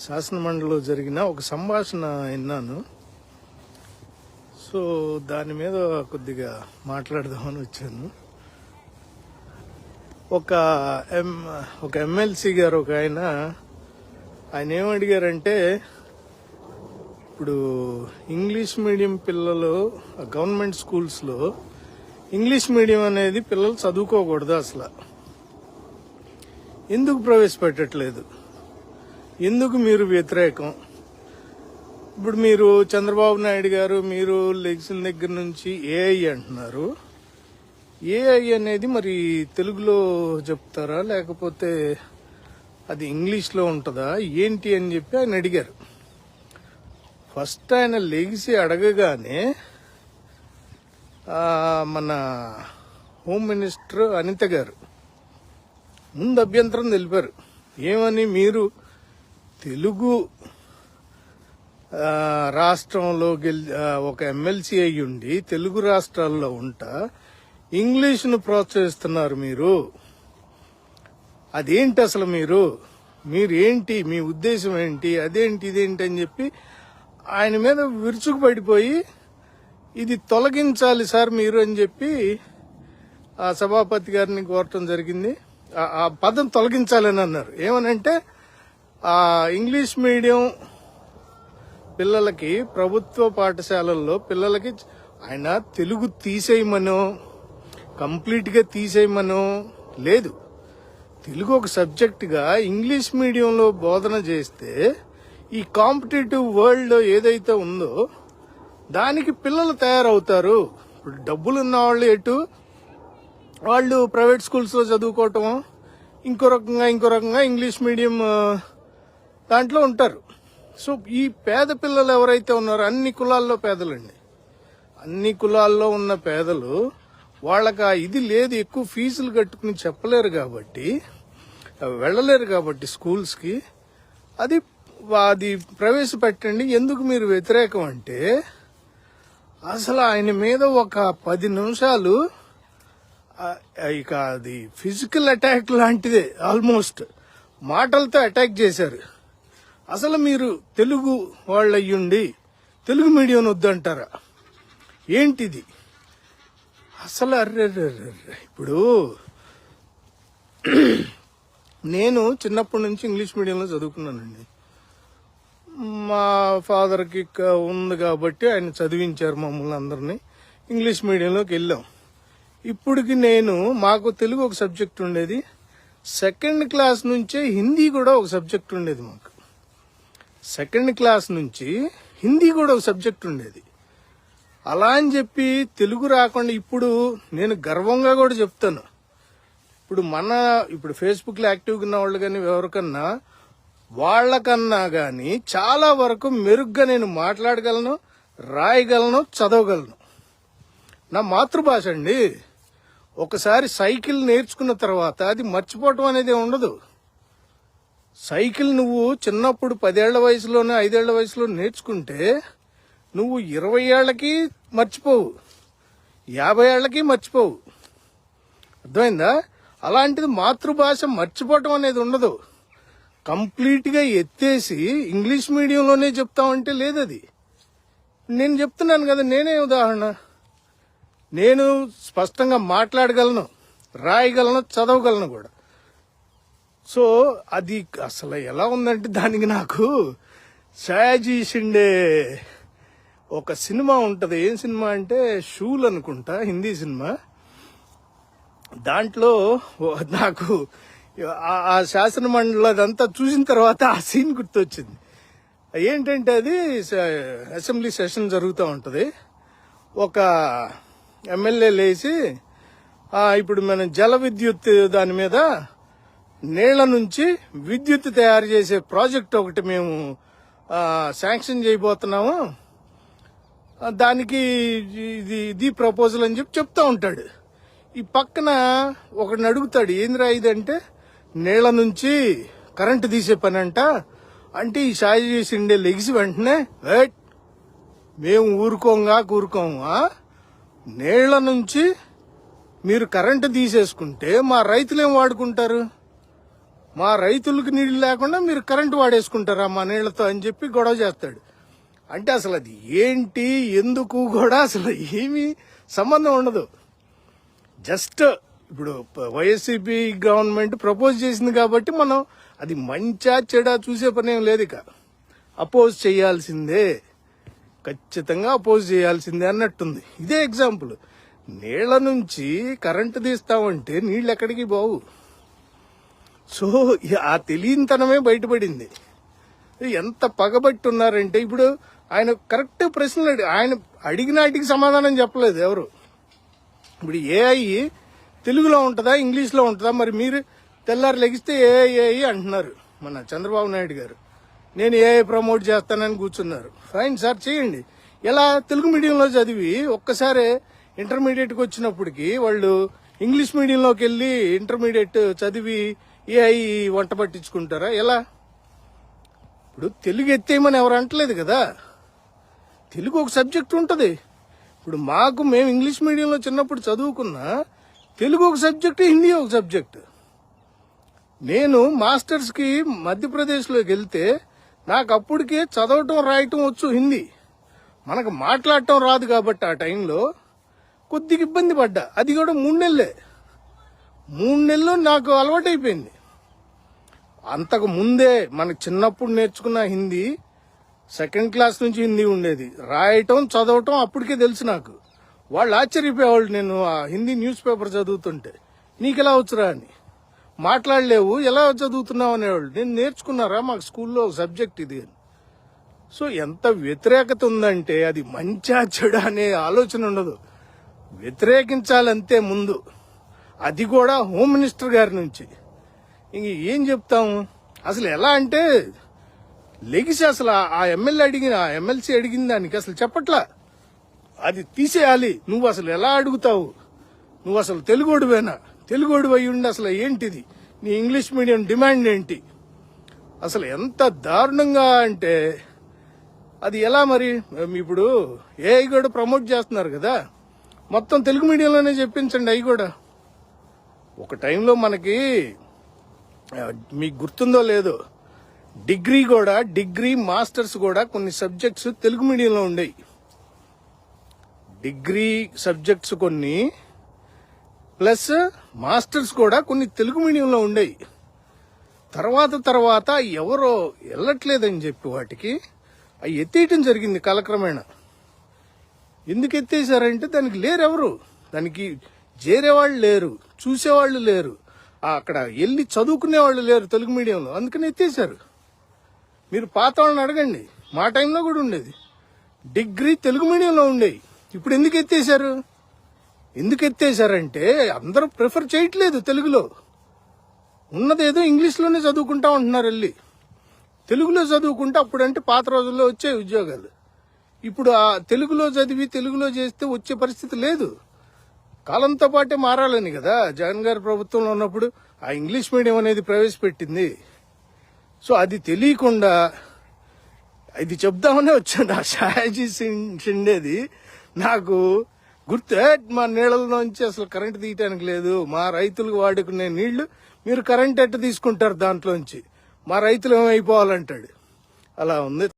శాసనమండలిలో జరిగిన ఒక సంభాషణ విన్నాను. సో దాని మీద కొద్దిగా మాట్లాడదామని వచ్చాను. ఒక ఎం ఒక ఎమ్మెల్సీ గారు ఒక ఆయన ఆయన ఏమడిగారంటే ఇప్పుడు ఇంగ్లీష్ మీడియం పిల్లలు గవర్నమెంట్ స్కూల్స్లో ఇంగ్లీష్ మీడియం అనేది పిల్లలు చదువుకోకూడదు అసలు. ఎందుకు ప్రవేశపెట్టట్లేదు? ఎందుకు మీరు వ్యతిరేకం? ఇప్పుడు మీరు చంద్రబాబు నాయుడు గారు మీరు లెగ్సిన దగ్గర నుంచి ఏఐ అంటున్నారు. ఏఐ అనేది మరి తెలుగులో చెప్తారా? లేకపోతే అది ఇంగ్లీష్లో ఉంటుందా? ఏంటి అని చెప్పి ఆయన అడిగారు. ఫస్ట్ ఆయన లెగిసి అడగగానే మన హోమ్ మినిస్టర్ అనిత గారు ముందు అభ్యంతరం తెలిపారు. ఏమని మీరు తెలుగు రాష్ట్రంలో ఒక ఎమ్మెల్సీ అయి ఉండి తెలుగు రాష్ట్రాల్లో ఉంటా ఇంగ్లీష్ను ప్రోత్సహిస్తున్నారు మీరు. అదేంటి అసలు మీరు? మీరు ఏంటి మీ ఉద్దేశం ఏంటి? అదేంటి ఇదేంటి అని చెప్పి ఆయన మీద విరుచుకు పడిపోయి ఇది తొలగించాలి సార్ మీరు అని చెప్పి ఆ సభాపతి గారిని కోరటం జరిగింది. ఆ- పదం తొలగించాలని అన్నారు. ఏమనంటే ఇంగ్లీష్ మీడియం పిల్లలకి ప్రభుత్వ పాఠశాలల్లో పిల్లలకి ఆయన తెలుగు తీసేయమనో కంప్లీట్గా తీసేయమనో లేదు. తెలుగు ఒక సబ్జెక్టుగా ఇంగ్లీష్ మీడియంలో బోధన చేస్తే ఈ కాంపిటేటివ్ వరల్డ్ ఏదైతే ఉందో దానికి పిల్లలు తయారవుతారు. ఇప్పుడు డబ్బులు ఉన్న వాళ్ళు ఎటు? వాళ్ళు ప్రైవేట్ స్కూల్స్లో చదువుకోవటం ఇంకో రకంగా ఇంకో రకంగా ఇంగ్లీష్ మీడియం దాంట్లో ఉంటారు. సో ఈ పేద పిల్లలు ఎవరైతే ఉన్నారో అన్ని కులాల్లో పేదలండి. అన్ని కులాల్లో ఉన్న పేదలు వాళ్ళకి ఇది లేదు ఎక్కువ ఫీజులు కట్టుకుని చెప్పలేరు కాబట్టి వెళ్ళలేరు కాబట్టి స్కూల్స్కి. అది అది ప్రవేశపెట్టండి. ఎందుకు మీరు వ్యతిరేకం అంటే అసలు ఆయన మీద ఒక పది నిమిషాలు ఇక అది ఫిజికల్ అటాక్ లాంటిదే ఆల్మోస్ట్. మాటలతో అటాక్ చేశారు. అసలు మీరు తెలుగు వాళ్ళు అయ్యుండి తెలుగు మీడియం వద్దంటారా? ఏంటిది? అసలు అర్రే ఇప్పుడు నేను చిన్నప్పటి నుంచి ఇంగ్లీష్ మీడియంలో చదువుకున్నానండి. మా ఫాదర్కి ఉంది కాబట్టి ఆయన చదివించారు మమ్మల్ని అందరినీ. ఇంగ్లీష్ మీడియంలోకి వెళ్ళాం. ఇప్పటికి నేను మాకు తెలుగు ఒక సబ్జెక్ట్ ఉండేది. సెకండ్ క్లాస్ నుంచే హిందీ కూడా ఒక సబ్జెక్ట్ ఉండేది మాకు. సెకండ్ క్లాస్ నుంచి హిందీ కూడా ఒక సబ్జెక్ట్ ఉండేది. అలా అని చెప్పి తెలుగు రాకుండా ఇప్పుడు నేను గర్వంగా కూడా చెప్తాను. ఇప్పుడు మన ఇప్పుడు ఫేస్బుక్లో యాక్టివ్గా ఉన్న వాళ్ళు కానీ ఎవరికన్నా వాళ్ళకన్నా కానీ చాలా వరకు మెరుగ్గా నేను మాట్లాడగలను రాయగలను చదవగలను. నా మాతృభాష అండి. ఒకసారి సైకిల్ నేర్చుకున్న తర్వాత అది మర్చిపోవటం అనేది ఉండదు. సైకిల్ నువ్వు చిన్నప్పుడు పదేళ్ళ వయసులోనే ఐదేళ్ళ వయసులో నేర్చుకుంటే నువ్వు ఇరవై ఏళ్ళకి మర్చిపోవు. యాభై ఏళ్ళకి మర్చిపోవు. అర్థమైందా? అలాంటిది మాతృభాష మర్చిపోవటం అనేది ఉండదు. కంప్లీట్గా ఎత్తేసి ఇంగ్లీష్ మీడియంలోనే చెప్తామంటే లేదు అది నేను చెప్తున్నాను కదా నేనే ఉదాహరణ. నేను స్పష్టంగా మాట్లాడగలను రాయగలను చదవగలను కూడా. సో అది అసలు ఎలా ఉందంటే దానికి నాకు షాజీ షిండే ఒక సినిమా ఉంటుంది. ఏం సినిమా అంటే షూల్ అనుకుంటా హిందీ సినిమా. దాంట్లో నాకు ఆ- శాసన మండలి అదంతా చూసిన తర్వాత ఆ సీన్ గుర్తొచ్చింది. ఏంటంటే అది అసెంబ్లీ సెషన్ జరుగుతూ ఉంటుంది. ఒక ఎమ్మెల్యే లేచి ఇప్పుడు మనం జల విద్యుత్ దాని మీద నీళ్ళ నుంచి విద్యుత్ తయారు చేసే ప్రాజెక్ట్ ఒకటి మేము శాంక్షన్ చేయబోతున్నాము. దానికి ఇది ఇది ప్రపోజల్ అని చెప్పి చెప్తా ఉంటాడు. ఈ పక్కన ఒకడిని అడుగుతాడు ఏందిరా ఇదంటే నీళ్ళ నుంచి కరెంటు తీసే పని అంట అంటే ఈ సాయి చేసిండే లెగిసి వెంటనే వెయిట్ మేము ఊరుకోంగా కూరుకోమా. నీళ్ళ నుంచి మీరు కరెంటు తీసేసుకుంటే మా రైతులు ఏం వాడుకుంటారు? మా రైతులకు నీళ్ళు లేకుండా మీరు కరెంటు వాడేసుకుంటారా మా నీళ్ళతో అని చెప్పి గొడవ చేస్తాడు. అంటే అసలు అది ఏంటి ఎందుకు కూడా అసలు ఏమీ సంబంధం ఉండదు. జస్ట్ ఇప్పుడు వైఎస్సీపీ గవర్నమెంట్ ప్రపోజ్ చేసింది కాబట్టి మనం అది మంచా చెడా చూసే పని ఏం లేదు ఇక. అపోజ్ చేయాల్సిందే. ఖచ్చితంగా అపోజ్ చేయాల్సిందే అన్నట్టుంది. ఇదే ఎగ్జాంపుల్. నీళ్ళ నుంచి కరెంటు తీస్తామంటే నీళ్ళు ఎక్కడికి బావు సో ఆ తెలియనితనమే బయటపడింది. ఎంత పగబట్టి ఉన్నారంటే ఇప్పుడు ఆయన కరెక్ట్ ప్రశ్నలు ఆయన అడిగినాటికి సమాధానం చెప్పలేదు ఎవరు. ఇప్పుడు ఏఐ తెలుగులో ఉంటుందా ఇంగ్లీష్లో ఉంటుందా మరి మీరు తెల్లారు లెగిస్తే ఏఐ ఏఐ అంటున్నారు మన చంద్రబాబు నాయుడు గారు. నేను ఏఐ ప్రమోట్ చేస్తానని కూర్చున్నారు. ఫైన్ సార్ చేయండి. ఎలా తెలుగు మీడియంలో చదివి ఒక్కసారి ఇంటర్మీడియట్కి వచ్చినప్పటికి వాళ్ళు ఇంగ్లీష్ మీడియంలోకి వెళ్ళి ఇంటర్మీడియట్ చదివి ఏఐ వంట పట్టించుకుంటారా? ఎలా? ఇప్పుడు తెలుగు ఎత్తేయమని ఎవరు అంటలేదు కదా. తెలుగు ఒక సబ్జెక్ట్ ఉంటుంది. ఇప్పుడు మాకు మేము ఇంగ్లీష్ మీడియంలో చిన్నప్పుడు చదువుకున్నా తెలుగు ఒక సబ్జెక్ట్ హిందీ ఒక సబ్జెక్ట్. నేను మాస్టర్స్కి మధ్యప్రదేశ్లోకి వెళ్తే నాకు అప్పటికే చదవటం రాయటం వచ్చు హిందీ. మనకు మాట్లాడటం రాదు కాబట్టి ఆ టైంలో కొద్దిగా ఇబ్బంది పడ్డా. అది కూడా మూడు నెలలే. మూడు నెలలు నాకు అలవాటైపోయింది. అంతకు ముందే మన చిన్నప్పుడు నేర్చుకున్న హిందీ సెకండ్ క్లాస్ నుంచి హిందీ ఉండేది. రాయటం చదవటం అప్పటికే తెలుసు నాకు. వాళ్ళు ఆశ్చర్యపోయేవాళ్ళు నేను ఆ హిందీ న్యూస్ పేపర్ చదువుతుంటే. నీకు ఎలా వచ్చురా అని. మాట్లాడలేవు ఎలా చదువుతున్నావు అనేవాళ్ళు. నేను నేర్చుకున్నారా మాకు స్కూల్లో ఒక సబ్జెక్ట్ ఇది అని. సో ఎంత వ్యతిరేకత ఉందంటే అది మంచా చెడు అనే ఆలోచన ఉండదు. వ్యతిరేకించాలంతే ముందు. అది కూడా హోమ్ మినిస్టర్ గారి నుంచి. ఇంక ఏం చెప్తాము అసలు ఎలా అంటే లెగిసి అసలు ఆ- ఎమ్మెల్యే అడిగిన ఆ ఎమ్మెల్సీ అడిగిన దానికి అసలు చెప్పట్లా. అది తీసేయాలి. నువ్వు అసలు ఎలా అడుగుతావు? నువ్వు అసలు తెలుగోడువేనా? తెలుగోడు అయి ఉండి అసలు ఏంటిది? నీ ఇంగ్లీష్ మీడియం డిమాండ్ ఏంటి? అసలు ఎంత దారుణంగా అంటే అది ఎలా మరి? ఇప్పుడు ఏఐ కూడా ప్రమోట్ చేస్తున్నారు కదా. మొత్తం తెలుగు మీడియంలోనే చెప్పించండి అవి కూడా ఒక టైంలో మనకి మీకు గుర్తుందో లేదో డిగ్రీ కూడా డిగ్రీ మాస్టర్స్ కూడా కొన్ని సబ్జెక్ట్స్ తెలుగు మీడియంలో ఉండేవి డిగ్రీ సబ్జెక్ట్స్ కొన్ని ప్లస్ మాస్టర్స్ కూడా కొన్ని తెలుగు మీడియంలో ఉండేవి తర్వాత తర్వాత ఎవరో వెళ్ళట్లేదని చెప్పి వాటికి అవి ఎత్తేయటం జరిగింది కాలక్రమేణా. ఎందుకు ఎత్తేసారంటే దానికి లేరు ఎవరు దానికి చేరేవాళ్ళు లేరు చూసేవాళ్ళు లేరు. అక్కడ వెళ్ళి చదువుకునే వాళ్ళు లేరు తెలుగు మీడియంలో. అందుకని ఎత్తేసారు మీరు పాత వాళ్ళని అడగండి. మా టైంలో కూడా ఉండేది. డిగ్రీ తెలుగు మీడియంలో ఉండేవి ఇప్పుడు ఎందుకు ఎత్తేసారు ఎందుకు ఎత్తేసారంటే అందరూ ప్రిఫర్ చేయట్లేదు తెలుగులో. ఉన్నదేదో ఇంగ్లీష్లోనే చదువుకుంటా ఉంటున్నారు వెళ్ళి తెలుగులో చదువుకుంటే అప్పుడంటే పాత రోజుల్లో వచ్చే ఉద్యోగాలు. ఇప్పుడు ఆ తెలుగులో చదివి తెలుగులో చేస్తే వచ్చే పరిస్థితి లేదు. కాలంతో పాటే మారాలని కదా. జగన్ గారి ప్రభుత్వంలో ఉన్నప్పుడు ఆ ఇంగ్లీష్ మీడియం అనేది ప్రవేశపెట్టింది. సో అది తెలియకుండా ఇది చెప్దామనే వచ్చాను. ఆ షాజీ షిండేది నాకు గుర్తు. మా మా నీళ్ళలోంచి అసలు కరెంట్ తీయటానికి లేదు. మా రైతులకు వాడుకునే నీళ్ళు మీరు కరెంట్ ఎట్ట తీసుకుంటారు దాంట్లోంచి? మా రైతులు ఏమైపోవాలంటాడు? అలా ఉంది.